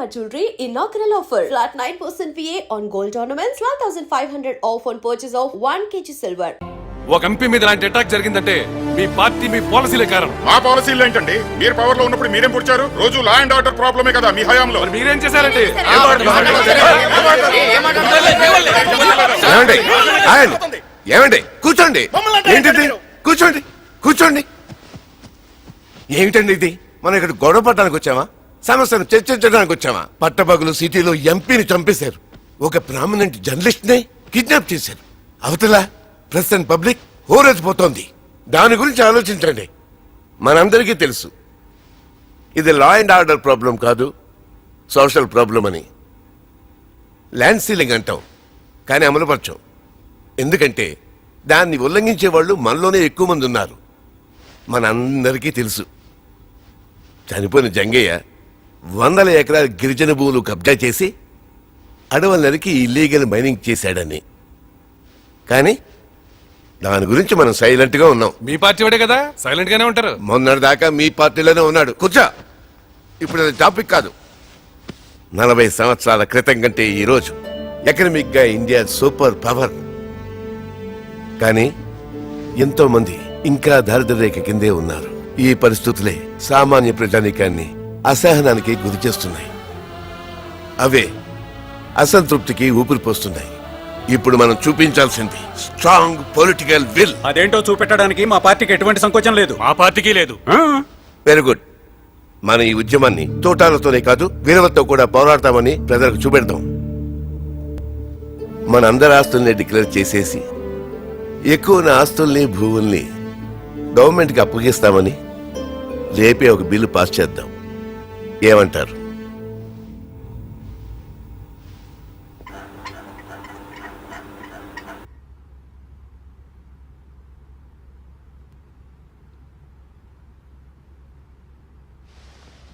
Shalimar Jewelry inaugural offer. Flat 9% VA on gold ornaments, 12,500 off on purchase of 1 kg silver. ఒక MP మీద ఇలాంటి attack జరిగిందంటే మీ party మీ పాలసీలే కారణం. మా పాలసీలు ఏంటండి? మీరు పవర్లో ఉన్నప్పుడు మీరేం పుడిచారు? రోజు లా అండ్ ఆర్డర్ ప్రాబ్లమే కదా మీ హయాంలో. మరి మీరేం చేశారంటే? ఏమండి? కూర్చోండి. ఏంటిది? కూర్చోండి. కూర్చోండి. ఏమిటండి ఇది? మనం ఇక్కడ గొడవ పడడానికి వచ్చామా? సమస్యను చర్చించడానికి వచ్చామా పట్టపగలు సిటీలో ఎంపీని చంపేశారు. ఒక ప్రామినెంట్ జర్నలిస్ట్ని కిడ్నాప్ చేశారు. అవతల ప్రెస్ అండ్ పబ్లిక్ హోరెత్తిపోతోంది. దాని గురించి ఆలోచించండి. మనందరికీ తెలుసు. ఇది లా అండ్ ఆర్డర్ ప్రాబ్లం కాదు సోషల్ ప్రాబ్లం అని. ల్యాండ్ సీలింగ్ అంటాం కానీ అమలుపరచం. ఎందుకంటే దాన్ని ఉల్లంఘించే వాళ్ళు మనలోనే ఎక్కువ మంది ఉన్నారు. మనందరికీ తెలుసు. చనిపోయిన జంగయ్య వందల ఎకరాల గిరిజన భూములు కబ్జా చేసి అడవుల నరికి ఇల్లీగల్ మైనింగ్ చేశాడని. కానీ దాని గురించి మనం సైలెంట్గా ఉన్నాం. మీ పార్టీ వాడే కదా? సైలెంట్ గానే ఉంటారు. మొన్నటిదాకా మీ పార్టీలోనే ఉన్నాడు. కూర్చో. ఇప్పుడు అది టాపిక్ కాదు. నలభై సంవత్సరాల క్రితం కంటే ఈ రోజు ఎకనమిక్గా ఇండియా సూపర్ పవర్. కానీ ఎంతో మంది ఇంకా దారిద్ర్య రేఖ కిందే ఉన్నారు. ఈ పరిస్థితులే సామాన్య ప్రజానీకాన్ని అసహనానికి గురి చేస్తున్నాయి. అవే అసంతృప్తికి ఊపిరి పోస్తున్నాయి. ఇప్పుడు మనం చూపించాల్సింది స్ట్రాంగ్ పొలిటికల్ విల్ అదేంటో చూపెట్టడానికి మా పార్టీకి ఎటువంటి సంకోచం లేదు. మా పార్టీకి లేదు. వెరీ గుడ్ మన ఈ ఉద్యమాన్ని తోటాలతోనే కాదు వీరవతో కూడా పోరాడతామని ప్రజలకు చూపెడతాం. మన అందరి ఆస్తుల్ని డిక్లేర్ చేసేసి ఎక్కువ ఆస్తుల్ని భూముల్ని గవర్నమెంట్కి అప్పగిస్తామని రేపే ఒక బిల్లు పాస్ చేద్దాం. ఏమంటారు?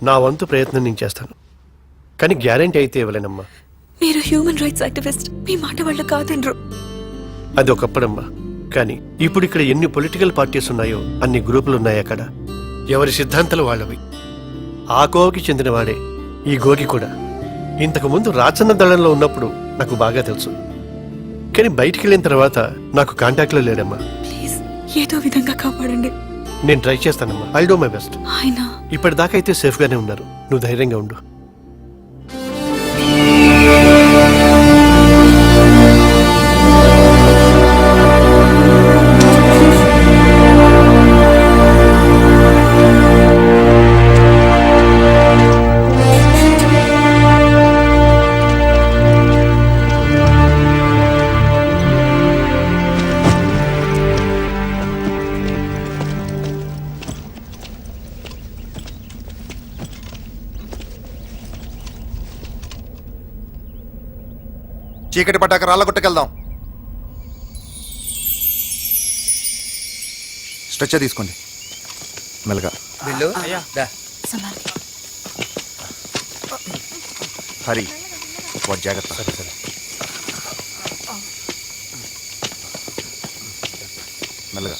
నా వంతు ప్రయత్నం నేను చేస్తాను. కానీ గ్యారెంటీ అయితే ఇవ్వలేనమ్మా. మీరు హ్యూమన్ రైట్స్ యాక్టివిస్ట్. మీ మాట వాళ్ళు కాదనరు. అది ఒకప్పుడమ్మా. కానీ ఇప్పుడు ఇక్కడ ఎన్ని పొలిటికల్ పార్టీస్ ఉన్నాయో అన్ని గ్రూపులు ఉన్నాయి అక్కడ? ఎవరి సిద్ధాంతాలు వాళ్ళవి? ఆ కోవకి చెందినవాడే ఈ గోగి కూడా. ఇంతకు ముందు రాచన్న దళంలో ఉన్నప్పుడు నాకు బాగా తెలుసు. కానీ బయటికి వెళ్ళిన తర్వాత నాకు కాంటాక్ట్లో లేడమ్మా. ప్లీజ్ ఏదో విధంగా కాపాడండి. నేను ట్రై చేస్తానమ్మా. ఐ డో మై బెస్ట్ ఆయన ఇప్పటిదాకా అయితే సేఫ్గానే ఉన్నారు. నువ్వు ధైర్యంగా ఉండు. చీకటి పట్టాక రాళ్ళ గుట్టకెళ్దాం స్ట్రెచ్చర్ తీసుకోండి. మెల్లగా. హరి వాడు జాగ్రత్త. సరే సరే. మెల్లగా.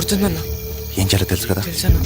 గుర్తుందన్నా? ఏం చేయాలో తెలుసు కదా? తెలుసన్నా?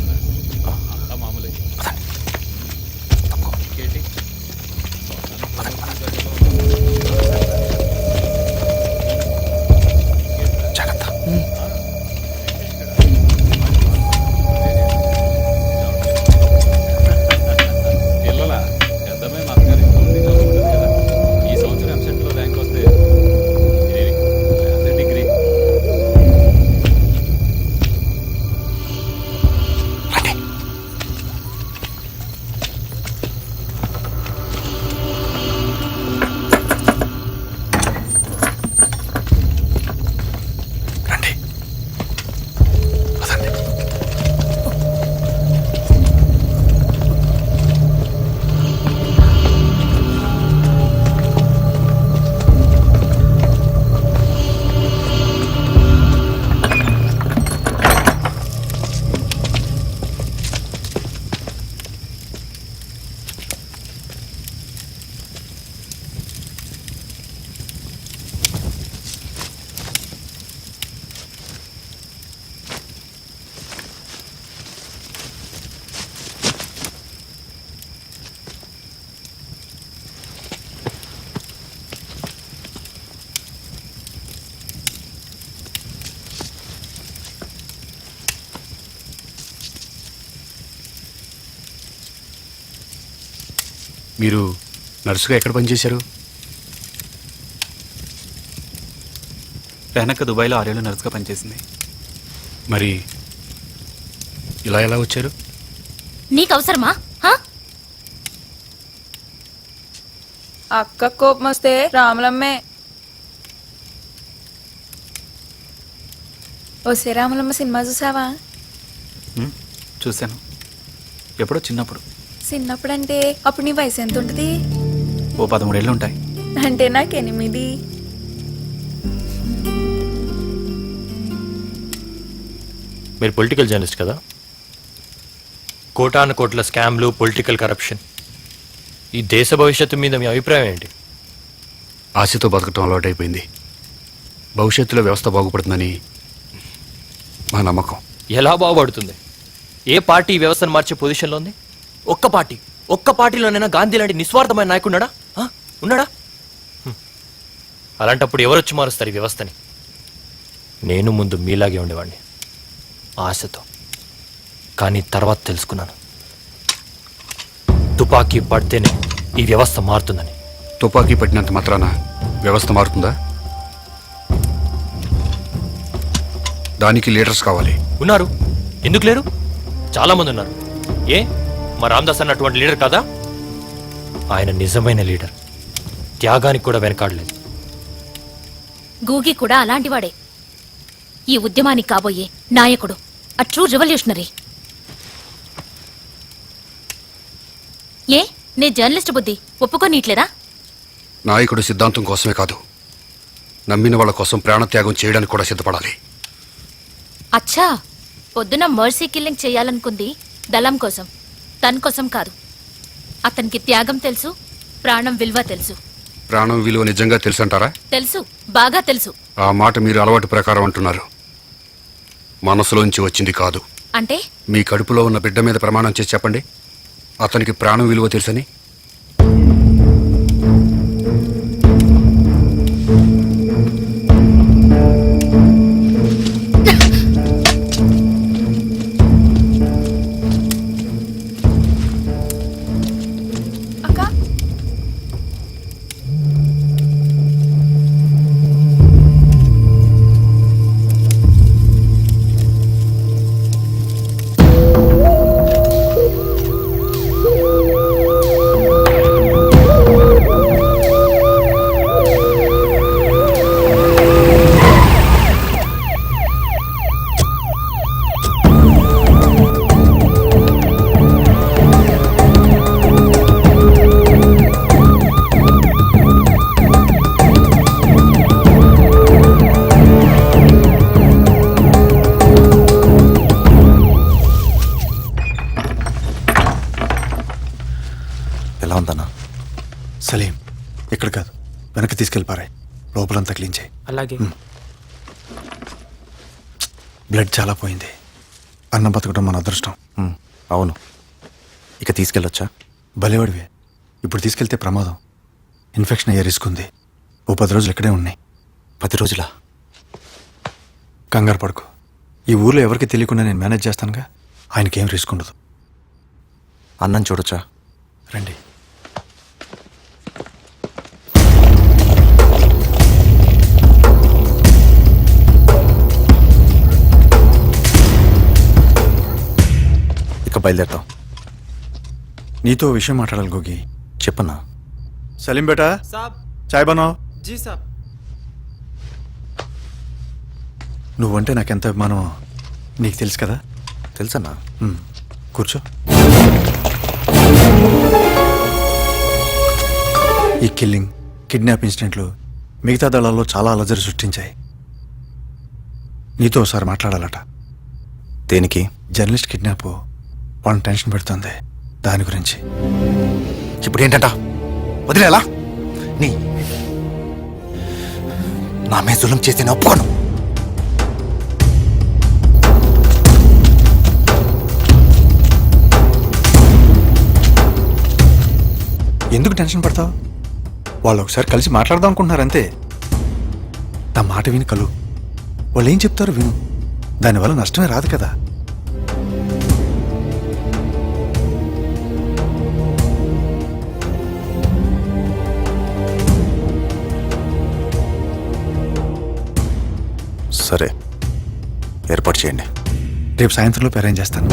మీరు నర్సుగా ఎక్కడ పనిచేశారు? వెనక దుబాయ్లో ఆరేళ్ళు నర్సుగా పనిచేసింది. మరి ఇలా ఎలా వచ్చారు? నీకు అవసరమా హా? అక్క కోపం వస్తే రాములమ్మే. ఓసే రాములమ్మ సినిమా చూసావా? చూశాను. ఎప్పుడో చిన్నప్పుడు. చిన్నప్పుడు అంటే అప్పుడు నీ వయసు ఎంత ఉంటుంది? ఓ పదమూడేళ్ళు ఉంటాయి. అంటే నాకు ఎనిమిది మీరు పొలిటికల్ జర్నలిస్ట్ కదా? కోటాను కోట్ల స్కామ్లు పొలిటికల్ కరప్షన్. ఈ దేశ భవిష్యత్తు మీద మీ అభిప్రాయం ఏంటి? ఆశతో బతకటం అలవాటైపోయింది భవిష్యత్తులో వ్యవస్థ బాగుపడుతుందని మా నమ్మకం. ఎలా బాగుపడుతుంది? ఏ పార్టీ ఈ వ్యవస్థను మార్చే పొజిషన్లో ఉంది? ఒక్క పార్టీ ఒక్క పార్టీలోనైనా గాంధీ లాంటి నిస్వార్థమైన నాయకుడు ఉన్నాడా? ఉన్నాడా. అలాంటప్పుడు ఎవరొచ్చి మారుస్తారు ఈ వ్యవస్థని? నేను ముందు మీలాగే ఉండేవాడిని ఆశతో. కానీ తర్వాత తెలుసుకున్నాను. తుపాకీ పడితేనే ఈ వ్యవస్థ మారుతుందని. తుపాకీ పట్టినంత మాత్రాన వ్యవస్థ మారుతుందా? దానికి లీడర్స్ కావాలి. ఉన్నారు. ఎందుకు లేరు? చాలా మంది ఉన్నారు. ఏ? మా రామ్దాస్ అన్న అటువంటి లీడర్ కాదా? ఆయన నిజమైన లీడర్. త్యాగానికి కూడా వెనకాడలేదు. గూగి కూడా అలాంటివాడే. ఈ ఉద్యమానికి కాబోయే నాయకుడు అ ట్రూ రెవల్యూషనరీ ఏ నీ జర్నలిస్ట్ బుద్ధి ఒప్పుకోనీట్లేదా? నాయకుడు సిద్ధాంతం కోసమే కాదు. నమ్మిన వాళ్ళ కోసం ప్రాణత్యాగం చేయడానికి కూడా సిద్ధపడాలి. అచ్చా పొద్దున మర్సీ కిల్లింగ్ చేయాలనుకుంది దళం కోసం. తన కోసం కాదు. అతనికి త్యాగం తెలుసు ప్రాణం విలువ తెలుసు. ప్రాణం విలువ నిజంగా తెలుసంటారా? తెలుసు బాగా తెలుసు. ఆ మాట మీరు అలవాటు ప్రకారం అంటున్నారు. మనసులోంచి వచ్చింది కాదు. అంటే? మీ కడుపులో ఉన్న బిడ్డ మీద ప్రమాణం చేసి చెప్పండి. అతనికి ప్రాణం విలువ తెలుసని? వెనక్కి తీసుకెళ్ళిపారాయి లోపలంతా క్లీన్ చేయి. అలాగే. బ్లడ్ చాలా పోయింది. అన్నం బతకడం మన అదృష్టం. ఉమ్, అవును. ఇక తీసుకెళ్ళొచ్చా? భలేవాడివే. ఇప్పుడు తీసుకెళ్తే ప్రమాదం. ఇన్ఫెక్షన్ అయ్యే రిస్క్ ఉంది. ఓ పది రోజులు ఇక్కడే ఉన్నాయి పది రోజులా? కంగారు పడుకో. ఈ ఊర్లో ఎవరికి తెలియకుండా నేను మేనేజ్ చేస్తానుగా? ఆయనకేం రిస్క్ ఉండదు. అన్నం చూడొచ్చా? రండి. బయలుదేరుతాం. నీతో విషయం మాట్లాడాలి గోగి. చెప్పన్నా? సలీం బేటా? చాయ్ బనో జీ సాబ్. నువ్వంటే నాకెంత అభిమానం నీకు తెలుసు కదా? తెలుసన్నా? ఉమ్, కూర్చో. ఈ కిల్లింగ్ కిడ్నాప్ ఇన్సిడెంట్లు మిగతా దళాల్లో చాలా అలజడి సృష్టించాయి. నీతో ఒకసారి మాట్లాడాలట. దేనికి? జర్నలిస్ట్ కిడ్నాప్ వాళ్ళని టెన్షన్ పెడుతుంది. దాని గురించి. ఇప్పుడు ఏంటంట వదిలేలా నీ నా మీద జులం చేసి ఒప్పుకోను. ఎందుకు టెన్షన్ పడతావు? వాళ్ళు ఒకసారి కలిసి మాట్లాడదాం అనుకుంటున్నారు అంతే. నా మాట విని కలు. వాళ్ళు ఏం చెప్తారు విను. దానివల్ల నష్టమే రాదు కదా. సరే. ఏర్పాటు చేయండి. రేపు సాయంత్రంలోపు అరేంజ్ చేస్తాను.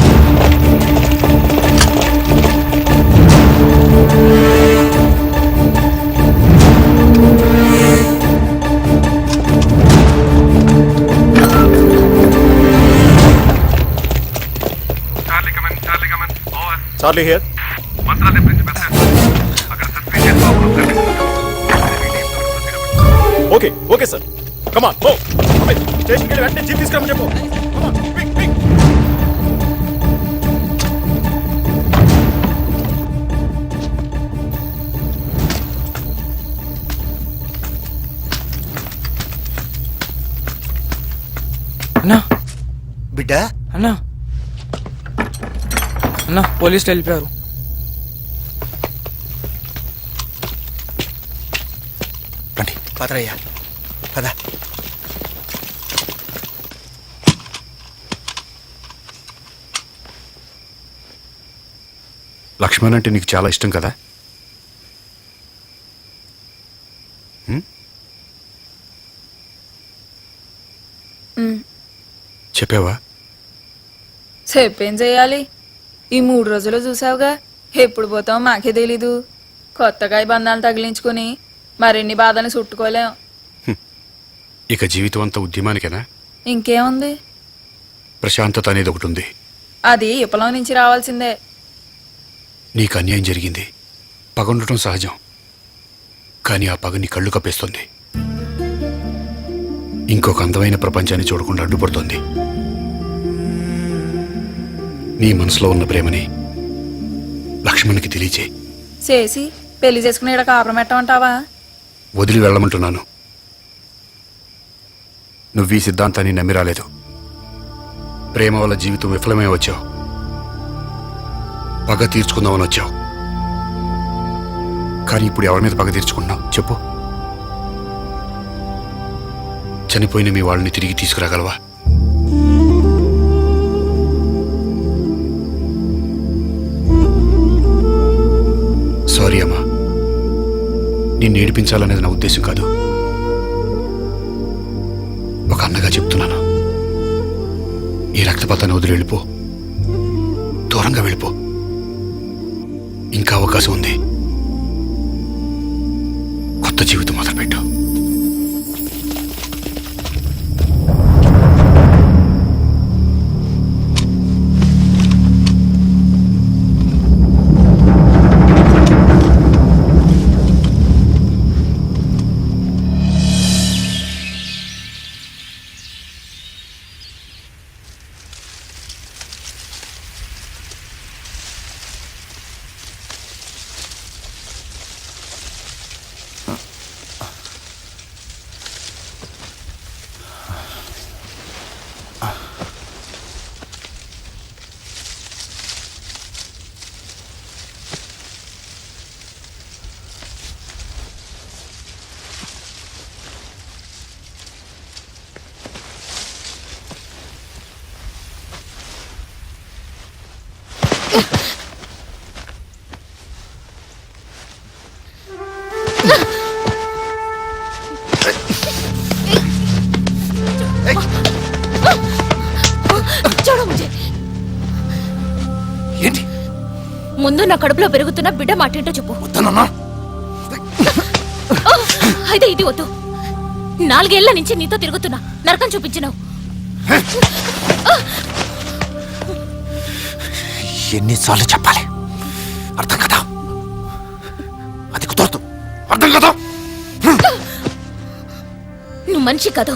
Charlie here okay okay sir come on ఓ స్టేషన్కి వెళ్ళి వెంటనే జీప్ తీసుకురమ్మని చెప్పు. అన్నా. బిడ్డ? అన్నా. అన్నా పోలీసులు వెళ్ళిపోయారు. రండి పదరయ్యా. పద. లక్ష్మణ్ అంటే నీకు చాలా ఇష్టం కదా? చెప్పావా? చెప్పేం చేయాలి? ఈ మూడు రోజులు చూసావుగా? ఎప్పుడు పోతావు మాకే తెలీదు. కొత్తగా ఈ బంధాలు తగిలించుకుని మరిన్ని బాధలు చుట్టుకోలేం. ఇక జీవితం అంతా ఉద్యమానికేనా? ఇంకేముంది? ప్రశాంతత అనేది ఒకటి ఉంది. అది ఇప్పలో నుంచి రావాల్సిందే. నీకు అన్యాయం జరిగింది. పగ ఉండటం సహజం. కానీ ఆ పగ నీ కళ్ళు కప్పేస్తుంది. ఇంకొక అందమైన ప్రపంచాన్ని చూడకుండా అడ్డుపడుతోంది. నీ మనసులో ఉన్న ప్రేమని లక్ష్మణ్కి తెలియచే చేసి పెళ్ళి చేసుకుని ఇక్కడ కాపురం పెట్టమంటావా? వదిలి వెళ్ళమంటున్నాను. నువ్వు ఈ సిద్ధాంతాన్ని నమ్మి రాలేదు. ప్రేమ వల్ల జీవితం విఫలమై వచ్చావు. పగ తీర్చుకుందామని వచ్చావు. కానీ ఇప్పుడు ఎవరి మీద పగ తీర్చుకుంటున్నావు? చెప్పు. చనిపోయిన మీ వాళ్ళని తిరిగి తీసుకురాగలవా? సారీ అమ్మా. నిన్ను ఏడిపించాలనేది నా ఉద్దేశం కాదు. ఒక అన్నగా చెప్తున్నాను. ఈ రక్తపాతాన్ని వదిలి వెళ్ళిపో. దూరంగా వెళ్ళిపో. ఇంకా అవకాశం ఉంది. కొత్త జీవితం మొదలుపెట్టు. ముందు నా కడుపులో పెరుగుతున్న బిడ్డ మాట ఏంటో చెప్పు. వద్దనన్నా. అయితే ఇది వద్దు. నాలుగేళ్ళ నుంచి నీతో తిరుగుతున్నా. నరకం చూపించినావు. ఎన్నిసార్లు చెప్పాలి? అర్థం కదా? అది కుదరదు. అర్థం కదా? నువ్వు మనిషి కాదు.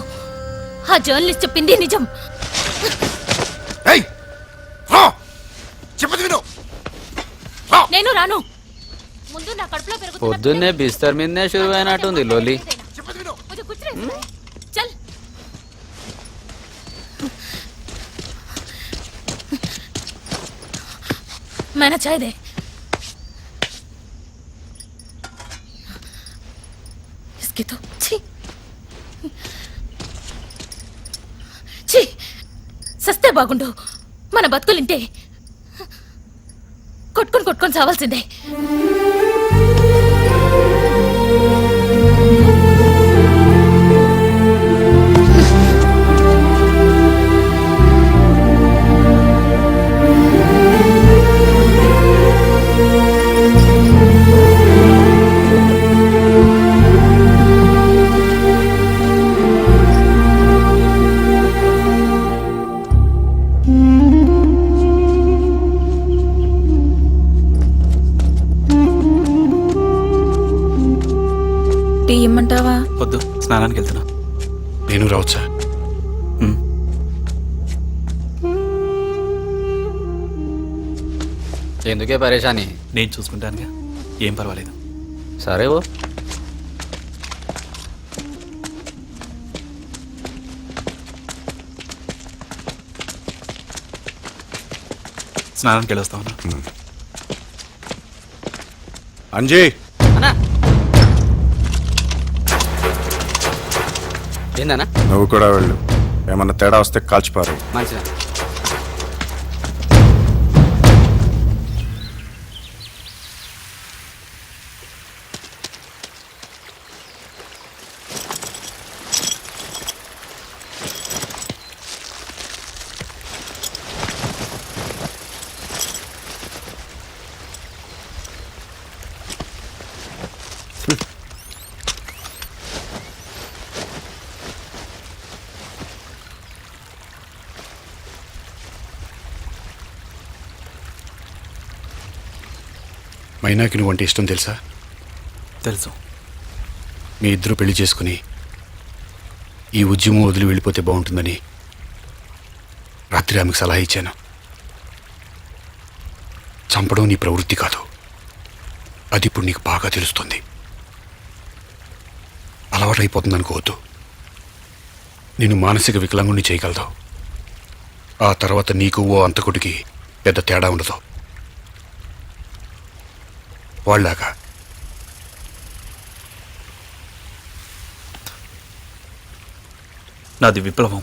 ఆ జర్నలిస్ట్ చెప్పింది నిజం. నేను రాను ముందు నా కడుపులో పెరుగుతున్న పొద్దున్నే బిస్తర్ మీదనే షురు అయినట్టుంది లోలి చెప్పదు విను मुझे कुछ नहीं सुना है। चल मैंने चाय दे इसकी तो छी छी సస్తే బాగుండు మన బతుకులింటే కొట్టుకొని కొట్టుకొని చావాల్సిందే ఎందుకే పరేషాని? నేను చూసుకుంటానుగా. ఏం పర్వాలేదు. సరే ఓ స్నానానికి వెళ్ళొస్తా ఉన్నా. అంజీ! ఏందన్నా? నువ్వు కూడా వెళ్ళు. ఏమన్నా తేడా వస్తే కాల్చిపారు. మంచిదా మైనాకి నువ్వు అంటే ఇష్టం తెలుసా? తెలుసు. మీ ఇద్దరు పెళ్ళి చేసుకుని ఈ ఉద్యమం వదిలి వెళ్ళిపోతే బాగుంటుందని రాత్రి ఆమెకు సలహా ఇచ్చాను. చంపడం నీ ప్రవృత్తి కాదు. అది ఇప్పుడు నీకు బాగా తెలుస్తుంది. అలవాటైపోతుంది అనుకోవద్దు. నేను మానసిక వికలాంగుని చేయగలదు. ఆ తర్వాత నీకు ఓ అంతకుడికి పెద్ద తేడా ఉండదు. వాళ్ళలాగా. నాది విప్లవం.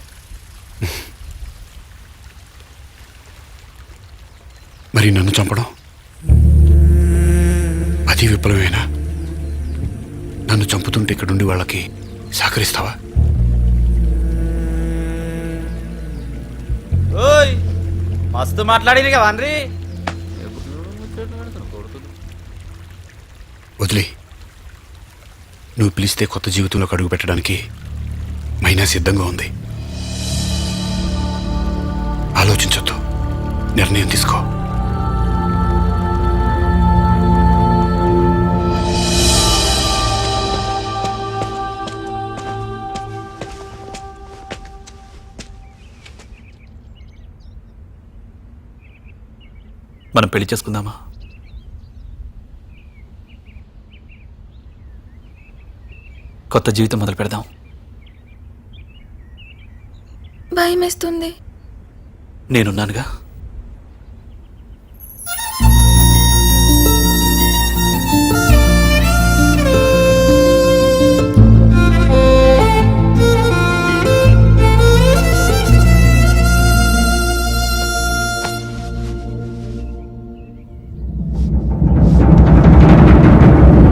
మరి నన్ను చంపడం? అది విప్లవేనా? నన్ను చంపుతుంటే ఇక్కడుండి వాళ్ళకి సహకరిస్తావా? ఓయ్ మస్తు మాట్లాడింది కదా వదిలే. నువ్వు పిలిస్తే కొత్త జీవితంలోకి అడుగు పెట్టడానికి మైనా సిద్ధంగా ఉంది. ఆలోచించొద్దు. నిర్ణయం తీసుకో. మనం పెళ్ళి చేసుకుందామా? కొత్త జీవితం మొదలు పెడదాం. భయం వేస్తుంది నేనున్నానుగా?